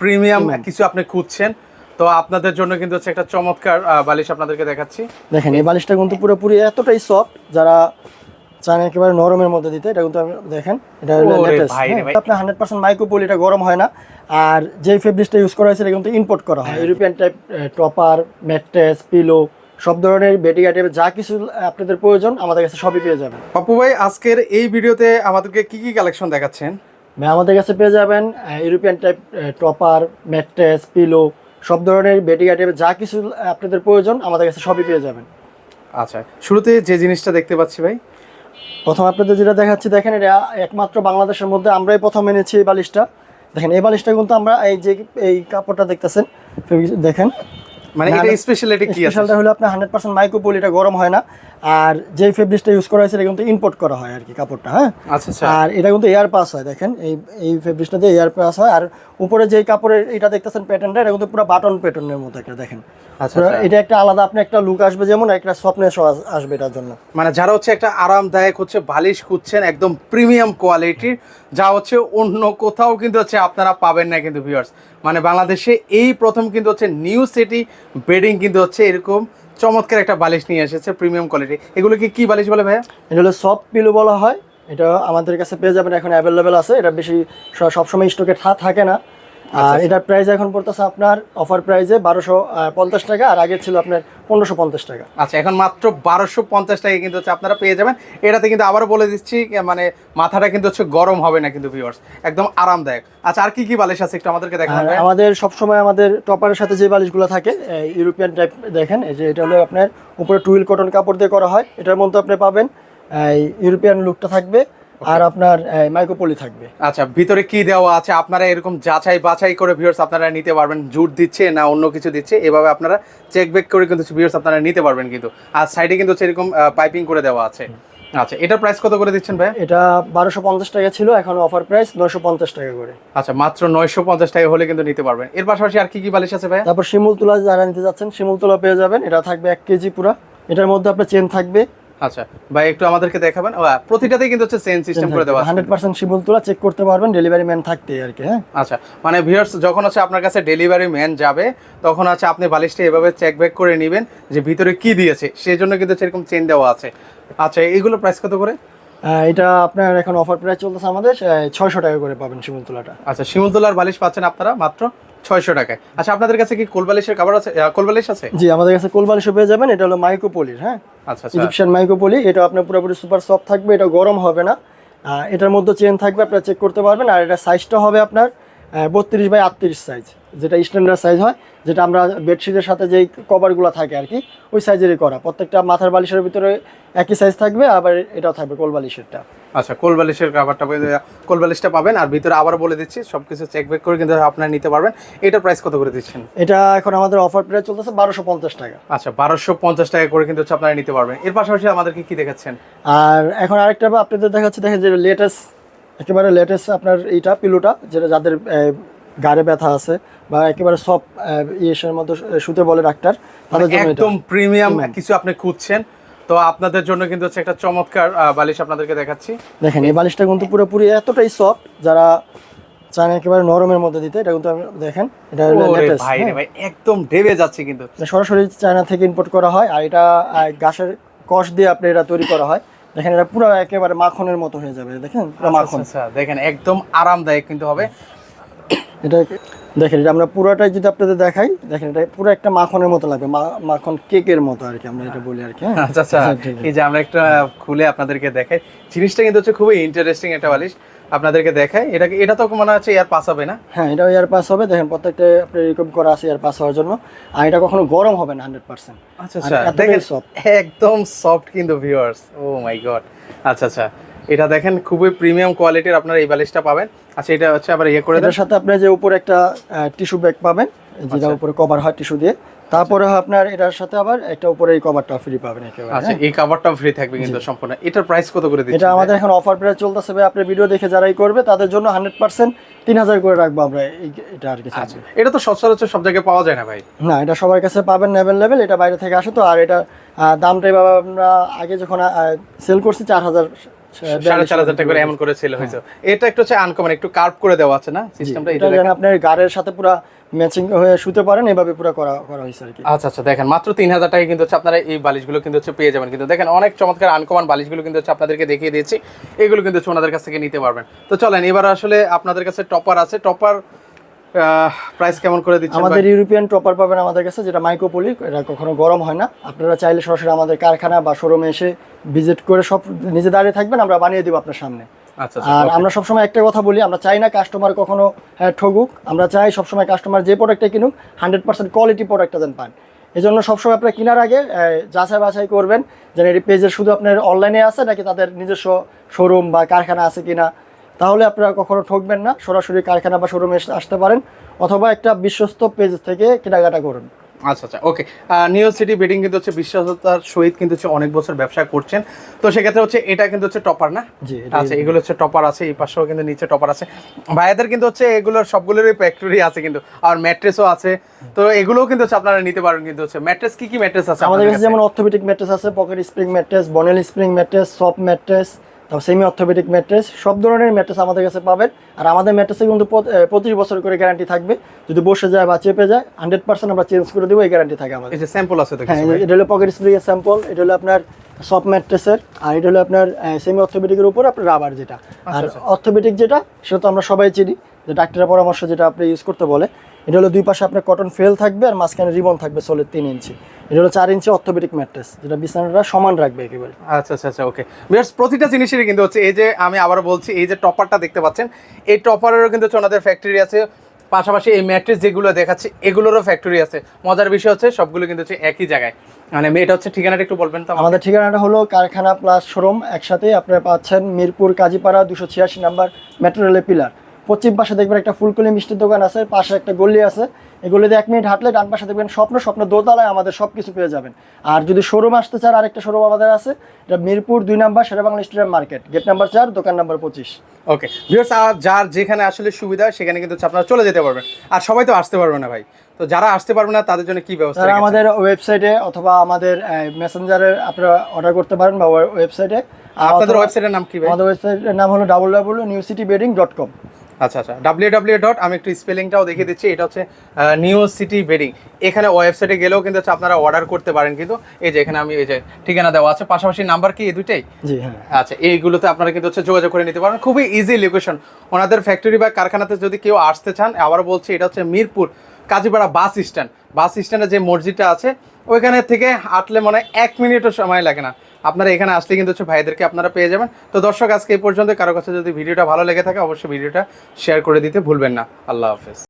Premium কিছু আপনি খুঁজছেন। তো আপনাদের জন্য কিন্তু হচ্ছে একটা চমৎকার বালিশ আপনাদেরকে দেখাচ্ছি। দেখেন এই বালিশটা কিন্তু পুরোপুরি এতটাই সফট যারা চান একেবারে নরমের মধ্যে দিতে এটা কিন্তু দেখেন এটা লেটেস্ট। আপনার হান্ড্রেড পার্সেন্ট মাইক্রোপোল এটা গরম হয় না। আর যে ফেব্রিক্সটা ইউজ করা হয়েছে এটা কিন্তু ইম্পোর্ট করা হয়। European type topper mattress pillow সব ধরনের বেডিং আইটেম যা কিছু আপনাদের প্রয়োজন আমাদের কাছে সবই পেয়ে যাবেন। পাপ্পু ভাই আজকের এই ভিডিওতে আমাদেরকে কি কি কালেকশন দেখাচ্ছেন? আমাদের কাছে পেয়ে যাবেন European type topper mattress pillow সব ধরনের বেডিং আইটেম যা কিছু আপনাদের প্রয়োজন আমাদের কাছে সবই পেয়ে যাবেন। আচ্ছা শুরুতে যে জিনিসটা দেখতে পাচ্ছি ভাই। প্রথম আপনাদের যেটা দেখাচ্ছি দেখেন এটা একমাত্র বাংলাদেশের মধ্যে আমরাই প্রথম এনেছি এই বালিশটা। দেখেন এই বালিশটা কিন্তু আমরা এই যে এই কাপড়টা দেখতেছেন দেখেন। মানে এটা স্পেশালিটি কি আছে? স্পেশালটা হলো আপনার হান্ড্রেড পার্সেন্ট মাইক্রোপোল এটা গরম হয় না। আর যে ফেব্রিক্সটা ইউজ করা হয়েছে এটা কিন্তু ইম্পোর্ট করা হয় আর কি কাপড়টা হ্যাঁ? আচ্ছা আচ্ছা। আর এটা কিন্তু এয়ার পাস হয় দেখেন। এই এই ফেব্রিক্সটা দিয়ে এয়ার পাস হয়। আর উপরে যে কাপড়ের এটা দেখতেছেন প্যাটার্নটা এটা কিন্তু পুরো বাটন প্যাটার্নের মতো একটা দেখেন। আচ্ছা। এটা একটা আলাদা আপনি একটা লুক আসবে যেমন একটা সফটনেস আসবে এটার জন্য। মানে যারা হচ্ছে একটা আরামদায়ক হচ্ছে বালিশ খুঁজছেন একদম প্রিমিয়াম কোয়ালিটির যা হচ্ছে অন্য কোথাও কিন্তু হচ্ছে আপনারা পাবেন না কিন্তু ভিউয়ার্স মানে বাংলাদেশে এই প্রথম কিন্তু হচ্ছে নিউ সিটি বেডিং কিন্তু হচ্ছে এরকম চমৎকার একটা বালিশ নিয়ে এসেছে প্রিমিয়াম কোয়ালিটি এগুলোকে কি বালিশ বলে ভাইয়া? এটা হলো সফট পিলো বলা হয়। এটা আমাদের কাছে পেয়ে যাবেন, এখন অ্যাভেলেবেল আছে। এটা বেশি সবসময় স্টকে থাকে না। আর এটার প্রাইস এখন পড়তেছে আপনার অফার প্রাইসে বারোশো পঞ্চাশ টাকা আর আগে ছিল আপনার পনেরোশো পঞ্চাশ টাকা। আচ্ছা এখন মাত্র বারোশো পঞ্চাশ টাকা কিন্তু হচ্ছে আপনারা পেয়ে যাবেন। এটাতে কিন্তু আবারও বলে দিচ্ছি মানে মাথাটা কিন্তু হচ্ছে গরম হবে না কিন্তু ভিউয়ার্স একদম আরামদায়ক। আচ্ছা আর কি কি বালিশ আছে একটু আমাদেরকে দেখান আমাদের সবসময় আমাদের টপারের সাথে যে বালিশগুলো থাকে ইউরোপিয়ান টাইপ দেখেন এই যে এটা হলো আপনার উপরে টুইল কটন কাপড় দিয়ে করা হয়। এটার মধ্যে আপনি পাবেন ইউরোপিয়ান লুকটা থাকবে। আর আপনার মাইক্রোপলি থাকবে। আচ্ছা ভিতরে কি দেওয়া আছে? আপনারা এরকম যাচাই বাছাই করে ভিউয়ার্স আপনারা নিতে পারবেন। জুট দিচ্ছে না অন্য কিছু দিচ্ছে এভাবে আপনারা চেক বেক করে কিন্তু ভিউয়ার্স আপনারা নিতে পারবেন কিন্তু। আর সাইডে কিন্তু এরকম পাইপিং করে দেওয়া আছে। আচ্ছা এটার প্রাইস কত করে দিচ্ছেন ভাই এটা বারোশো পঞ্চাশ টাকা ছিল এখন অফার প্রাইস নশো পঞ্চাশ টাকা করে। আচ্ছা মাত্র নয়শো পঞ্চাশ টাকা হলে কিন্তু নিতে পারবেন। এর পাশাপাশি আর কি কি বালিশ আছে ভাই তারপর শিমুল তুলা যারা নিতে যাচ্ছেন শিমুল তুলা পেয়ে যাবেন। এটা থাকবে এক কেজি পুরা। এটার মধ্যে আপনার চেন থাকবে। আচ্ছা ভাই একটু আমাদেরকে দেখাবেন। প্রতিটাতেই কিন্তু হচ্ছে সিস্টেম করে দেওয়া আছে। হান্ড্রেড পার্সেন্ট শিমুল তুলা চেক করতে পারবেন ডেলিভারি ম্যান থাকতে আর কি হ্যাঁ? আচ্ছা মানে ভিউয়ার্স যখন হচ্ছে আপনার কাছে ডেলিভারি ম্যান যাবে তখন হচ্ছে আপনি বালিশটা এভাবে চেক ব্যাক করে নেবেন যে ভিতরে কি দিয়েছে। সেই জন্য কিন্তু সেরকম চেন দেওয়া আছে। আচ্ছা এইগুলো প্রাইস কত করে? এটা আপনার এখন অফার প্রাইস চলতেছে আমাদের ছয়শো টাকা করে পাবেন শিমুল তুলাটা। আচ্ছা শিমুলতলার বালিশ পাচ্ছেন আপনারা মাত্র? ছয়শো টাকায়। আচ্ছা আপনাদের কাছে কি কোলবালিশের খাবার আছে কোলবালিশ আছে? জি আমাদের কাছে কোলবালিশও পেয়ে যাবেন এটা হলো মাইক্রোপলির হ্যাঁ? আচ্ছা আচ্ছা। ইজিপশিয়ান মাইক্রোপলি এটা আপনার পুরোপুরি সুপার সফট থাকবে এটা গরম হবে না। এটার মধ্যে চেন থাকবে আপনারা চেক করতে পারবেন আর এটা সাইজটা হবে আপনার বত্রিশ বাই আটত্রিশ সাইজ যেটা স্ট্যান্ডার্ড সাইজ হয় যেটা আমরা বেডশিটের সাথে যেই কভারগুলো থাকে আর কি ওই সাইজেরই করা। প্রত্যেকটা মাথার বালিশের ভিতরে একই সাইজ থাকবে আবার এটাও থাকবে কোল বালিশেরটা। আচ্ছা কোলবালিশের খাবারটা কোল কোলবালিশটা পাবেন আর ভিতরে আবার বলে দিচ্ছি সব কিছু চেক ব্যাক করে কিন্তু আপনারা নিতে পারবেন। এটা প্রাইস কত করে দিচ্ছেন? এটা এখন আমাদের অফার প্রাইস চলতেছে বারোশো পঞ্চাশ টাকা। আচ্ছা বারোশো পঞ্চাশ টাকা করে কিন্তু হচ্ছে আপনারা নিতে পারবেন। এর পাশাপাশি আমাদেরকে কি দেখাচ্ছেন? আর এখন আরেকটা আপনাদের দেখাচ্ছে দেখেন যে লেটেস্ট একেবারে লেটেস্ট আপনার এইটা পিলুটা যেটা যাদের গাড়ে ব্যথা আছে বা একেবারে সব ইয়ের মধ্যে শুতে বলে ডাক্তার তাদের জন্য একদম প্রিমিয়াম কিছু আপনি খুঁজছেন। তো আপনাদের জন্য কিন্তু হচ্ছে একটা চমৎকার বালিশ আপনাদেরকে দেখাচ্ছি। দেখেন এই বালিশটা কিন্তু পুরোপুরি এতটাই সফট যারা চান একেবারে নরমের মধ্যে দিতে এটা কিন্তু দেখেন এটা লেটেস্ট ভাই ভাই একদম ডেবে যাচ্ছে কিন্তু। সরাসরি চায়না থেকে ইম্পোর্ট করা হয় আর এটা গাছের কষ দিয়ে আপনি এটা তৈরি করা হয়। দেখেন এটা পুরো একেবারে মাখনের মতো হয়ে যাবে দেখেন? পুরো মাখন। আচ্ছা আচ্ছা, দেখেন একদম আরামদায়ক কিন্তু হবে। এটা দেখেন এটা আমরা পুরোটাই যদি আপনাদের দেখাই দেখেন এটা পুরো একটা মাখনের মতো লাগবে মাখন কেকের মতো আর কি আমরা এটা বলি আর কি হ্যাঁ? আচ্ছা আচ্ছা আচ্ছা, এই যে আমরা একটা খুলে আপনাদেরকে দেখাই জিনিসটা কিন্তু হচ্ছে খুবই ইন্টারেস্টিং একটা বালিশ। আপনাদেরকে দেখাই। এটা এটা তো মনে হচ্ছে এয়ার পাস হবে না? হ্যাঁ এটাও এয়ার পাস হবে। দেখেন প্রত্যেকটা আপনার এরকম করা আছে এয়ার পাস হওয়ার জন্য। আর এটা কখনো গরম হবে না হান্ড্রেড পার্সেন্ট আচ্ছা আচ্ছা। দেখেন সফট একদম সফট কিন্তু ভিউয়ার্স ও মাই গড আচ্ছা আচ্ছা। এটা দেখেন খুবই প্রিমিয়াম কোয়ালিটির আপনারা এই বালিশটা পাবেন। আচ্ছা এটা হচ্ছে আবার ইয়ে করে দেওয়ার সাথে আপনার যে উপরে একটা টিস্যু ব্যাগ পাবেন যেটা উপরে কভার হয় টিস্যু দিয়ে। তারপরে আপনার এটার সাথে আবার একটা উপরে এই কভারটা ফ্রি পাবেন একেবারে আচ্ছা এই কাভারটাও ফ্রি থাকবে কিন্তু সম্পূর্ণ। এটার প্রাইস কত করে এটা আমাদের এখন অফার প্রাইস চলতেছে ভাই আপনি ভিডিও দেখে যারাই করবে তাদের জন্য হান্ড্রেড পার্সেন্ট তিন হাজার করে রাখব আমরা এটা আর কি আচ্ছা এটা তো সচরাচর সব জায়গায় পাওয়া যায় না ভাই। না এটা সবার কাছে পাবেন অ্যাভেলেবেল এটা বাইরে থেকে আসে তো আর এটা দামটাই দামটা এভাবে আমরা আগে যখন সেল করছি চার হাজার সাড়ে চার হাজার টাকা করে এমন করে সেল হয়েছে। এটা একটু হচ্ছে আনকমন একটু কার্ভ করে দেওয়া আছে না? সিস্টেমটা এটা যেন আপনার গাড়ির সাথে পুরো ম্যাচিং হয়ে শুতে পারেন এভাবে পুরো করা করা হয়েছে আর কি। আচ্ছা আচ্ছা দেখেন মাত্র তিন হাজার কিন্তু হচ্ছে আপনারা এই বালিশগুলো কিন্তু হচ্ছে পেয়ে যাবেন। কিন্তু দেখেন অনেক চমৎকার আনকমন বালিশগুলো কিন্তু হচ্ছে আপনাদেরকে দেখিয়ে দিয়েছি। এগুলো কিন্তু হচ্ছে ওনাদের কাছ থেকে নিতে পারবেন। তো চলেন এবার আসলে আপনাদের কাছে টপার আছে। টপার প্রাইস কেমন করে দিচ্ছেন? আমাদের ইউরোপিয়ান টপার পাবেন আমাদের কাছে যেটা মাইক্রোপলি এটা কখনো গরম হয় না। আপনারা চাইলে সরাসরি আমাদের কারখানা বা শোরুমে এসে ভিজিট করে সব নিজে দাঁড়িয়ে থাকবেন আমরা বানিয়ে দিব আপনার সামনে। আচ্ছা আচ্ছা আর আমরা সবসময় একটা কথা বলি আমরা চাই না কাস্টমার কখনো হ্যাঁ, ঠগুক। আমরা চাই সবসময় কাস্টমার যে প্রোডাক্টটা কিনুক হান্ড্রেড পার্সেন্ট কোয়ালিটি প্রোডাক্টটা যেন পান। এই জন্য সবসময় আপনারা কেনার আগে যাচাই বাছাই করবেন যে এই পেজের শুধু আপনার অনলাইনে আছে নাকি তাদের নিজস্ব শোরুম বা কারখানা আছে কিনা। তাহলে আপনারা কখনো ঠকবেন না সরাসরি কারখানা বা শোরুমে আসতে পারেন অথবা একটা বিশ্বস্ত পেজ থেকে কেনাকাটা করুন। আচ্ছা আচ্ছা ওকে নিউ সিটি বেডিং কিন্তু হচ্ছে বিশ্বাসতার সহিত কিন্তু হচ্ছে অনেক বছর ব্যবসা করছেন। তো সেক্ষেত্রে হচ্ছে এটা কিন্তু হচ্ছে টপার না? জি আচ্ছা এগুলো হচ্ছে টপার আছে এই পাশেও কিন্তু নিচে টপার আছে। ভাইয়াদের কিন্তু হচ্ছে এগুলোর সবগুলোরই ফ্যাক্টরি আছে কিন্তু আর ম্যাট্রেসও আছে। তো এগুলোও কিন্তু হচ্ছে আপনারা নিতে পারেন কিন্তু হচ্ছে। ম্যাট্রেস কি কি ম্যাট্রেস আছে আমাদের কাছে? যেমন অর্থোপেডিক ম্যাট্রেস আছে pocket spring mattress bonnell spring mattress soft mattress তারপর সেমি অর্থোপেডিক ম্যাট্রেস সব ধরনের ম্যাট্রেস আমাদের কাছে পাবেন। আর আমাদের ম্যাট্রেসে কিন্তু পঁচিশ বছর করে গ্যারান্টি থাকবে। যদি বসে যায় বা চেপে যায় হান্ড্রেড পার্সেন্ট আমরা চেঞ্জ করে দেবো এই গ্যারান্টি থাকে আমাদের। যে স্যাম্পল আছে হ্যাঁ এটা হলো পকেট স্প্রিং এর স্যাম্পল এটা হলো আপনার সব ম্যাট্রেসের আর এটা হলো আপনার সেমি অর্থোপেডিকের উপর আপনার রাবার যেটা। আর আচ্ছা। অর্থোপেডিক যেটা সেটা তো আমরা সবাই চিনি যে ডাক্তারের পরামর্শ যেটা আপনি ইউজ করতে বলে। এটা হলো দুই পাশে আপনার কটন ফেল থাকবে আর মাঝখানে রিবন থাকবে সলিড তিন ইঞ্চি। এটা হলো চার ইঞ্চি অর্থোপেডিক ম্যাট্রেস যেটা বিছানাটা সমান রাখবে একেবারে। আচ্ছা আচ্ছা আচ্ছা ওকে বিয়ার্স প্রতিটা জিনিসেরই কিন্তু হচ্ছে এই যে আমি আবার বলছি এই যে টপারটা দেখতে পাচ্ছেন এই টপারেরও কিন্তু ওনাদের ফ্যাক্টরি আছে। পাশাপাশি এই ম্যাট্রেস যেগুলো দেখাচ্ছে এগুলোরও ফ্যাক্টরি আছে। মজার বিষয় হচ্ছে সবগুলো কিন্তু হচ্ছে একই জায়গায়। মানে এটা হচ্ছে ঠিকানাটা একটু বলবেন তো আমাদের ঠিকানাটা হলো কারখানা প্লাস শোরুম একসাথে আপনারা পাচ্ছেন মিরপুর কাজীপাড়া দুশো ছিয়াশি নাম্বার মেট্রো রেলের পিলার পশ্চিম পাশে দেখবেন একটা ফুলকলি মিষ্টির দোকান আছে, পাশে একটা গলি আছে। এই গলিতে এক মিনিট হাঁটলে ডান পাশে দেখবেন স্বপ্ন স্বপ্ন দোতলায় আমাদের সব কিছু পেয়ে যাবেন। আর যদি শোরুম আসতে চান, আরেকটা শোরুম আমাদের আছে, এটা মিরপুর দুই number Sherebangla stadium market. Gate number চার, দোকান নাম্বার পঁচিশ। ওকে যার যেখানে আসলে সুবিধা, সেখানে কিন্তু আপনারা চলে যেতে পারবেন। আর সবাই তো আসতে পারবে না ভাই। তো যারা আসতে পারবে না তাদের জন্য কি ব্যবস্থা তারা আমাদের ওয়েবসাইটে অথবা আমাদের মেসেঞ্জারে আপনারা অর্ডার করতে পারেন বা ওয়েবসাইটে। আপনাদের ওয়েবসাইটের নাম কি আমাদের ওয়েবসাইটের নাম হলো double double new city bedding dot com আচ্ছা আচ্ছা ডাব্লিউ ডাব্লিউ ডট আমি একটু স্পেলিংটাও দেখিয়ে দিচ্ছি এটা হচ্ছে নিউ সিটি বেডিং এখানে ওয়েবসাইটে গেলেও কিন্তু হচ্ছে আপনারা অর্ডার করতে পারেন কিন্তু এই যে এখানে আমি এই যে ঠিকানা দেওয়া আছে পাশাপাশি নাম্বার কি এই দুইটাই? জি হ্যাঁ। আচ্ছা এইগুলোতে আপনারা কিন্তু হচ্ছে যোগাযোগ করে নিতে পারেন খুবই ইজি লোকেশন ওনাদের ফ্যাক্টরি বা কারখানাতে যদি কেউ আসতে চান আবার বলছি এটা হচ্ছে Mirpur. Kazipara bus stand. Bus স্ট্যান্ডে যে মসজিদটা আছে, ওইখানে থেকে হাঁটলে মনে হয় এক মিনিটও সময় লাগে না। আপনারা এখানে আসলে কিন্তু হচ্ছে ভাইদেরকে আপনারা পেয়ে যাবেন। তো দর্শক, আজকে এই পর্যন্ত কারও কাছে যদি ভিডিওটা ভালো লেগে থাকে, অবশ্যই ভিডিওটা শেয়ার করে দিতে ভুলবেন না। আল্লাহ হাফেজ।